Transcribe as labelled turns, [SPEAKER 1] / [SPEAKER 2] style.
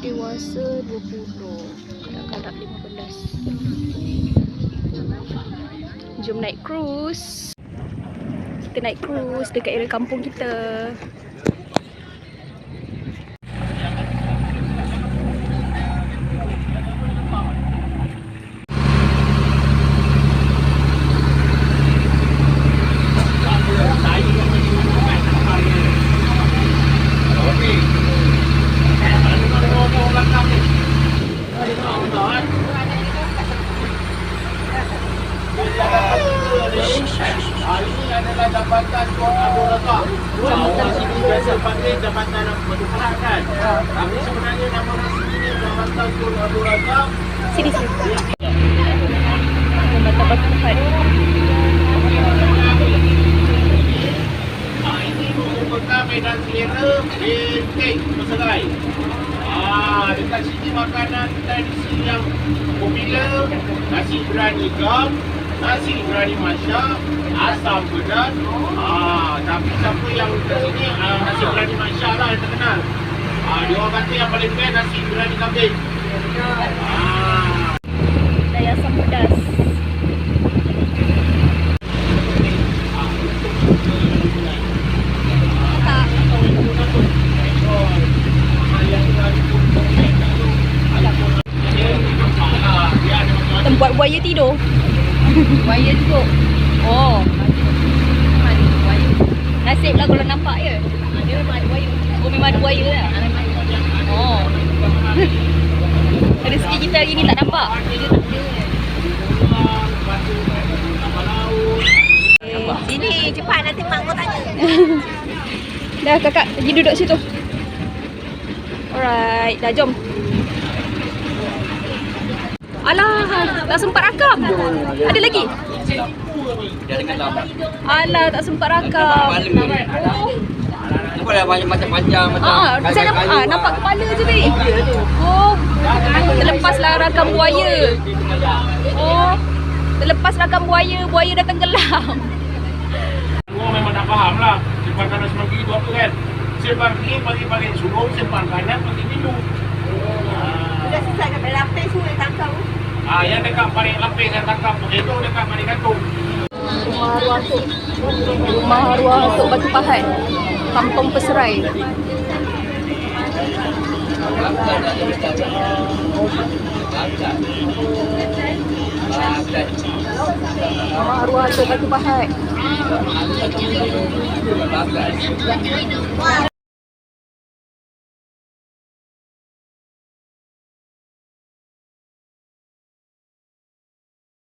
[SPEAKER 1] dewasa 20 Kanak-kanak 15 Jom naik cruise. Kita naik cruise dekat area kampung kita
[SPEAKER 2] adalah jabatan Tuan Abu Razak. Orang sini biasa panggil jabatan Abu Razak kan. Tapi sebenarnya nama nasi ini jabatan Tuan Abu Razak.
[SPEAKER 1] Sini sini
[SPEAKER 2] ini merupakan medan selera benteng Peserai. Ah, dekat sini makanan tradisi yang popular nasi berani gam, nasi berani masyak, asam pedas. Ah, tapi siapa yang dekat sini ah, nasi berani masyak lah yang terkenal. Ah, dia orang kata yang paling best nasi berani kambing. Ah,
[SPEAKER 1] Daya asam pedas Tempat buaya tidur
[SPEAKER 3] Buaya juga.
[SPEAKER 1] Oh
[SPEAKER 3] Ada buaya.
[SPEAKER 1] Nasib lah kalau nampak je.
[SPEAKER 3] Ada buaya.
[SPEAKER 1] Oh memang ada buaya lah. Oh. Rezeki kita hari ni tak nampak?
[SPEAKER 3] Eh, Sini cepat nanti mak kau tanya.
[SPEAKER 1] Dah kakak pergi duduk situ. Alright Dah jom Alah Tak sempat rakam. Ada lagi? Alah tak sempat rakam.
[SPEAKER 4] Nampak dah banyak macam-macam macam
[SPEAKER 1] Ah, saya nampak, ah, nampak kepala je ni. Oh, terlepaslah rakam buaya. Oh, terlepas rakam buaya, buaya dah tenggelam.
[SPEAKER 2] Semua memang tak faham lah. Simpan kanan simpan kiri tu apa kan? Simpan kiri bagi-bagi sulung Simpan kanan bagi minum
[SPEAKER 3] Sudah selesai kat lapis tu yang tangkap.
[SPEAKER 2] Ah, yang dekat paling lapis yang tangkap Itu dekat paling gantung
[SPEAKER 1] Rumah arwah Atuk. Rumah arwah Atuk Batu Pahat. Kampung Peserai. Rumah arwah Atuk Batu Pahat.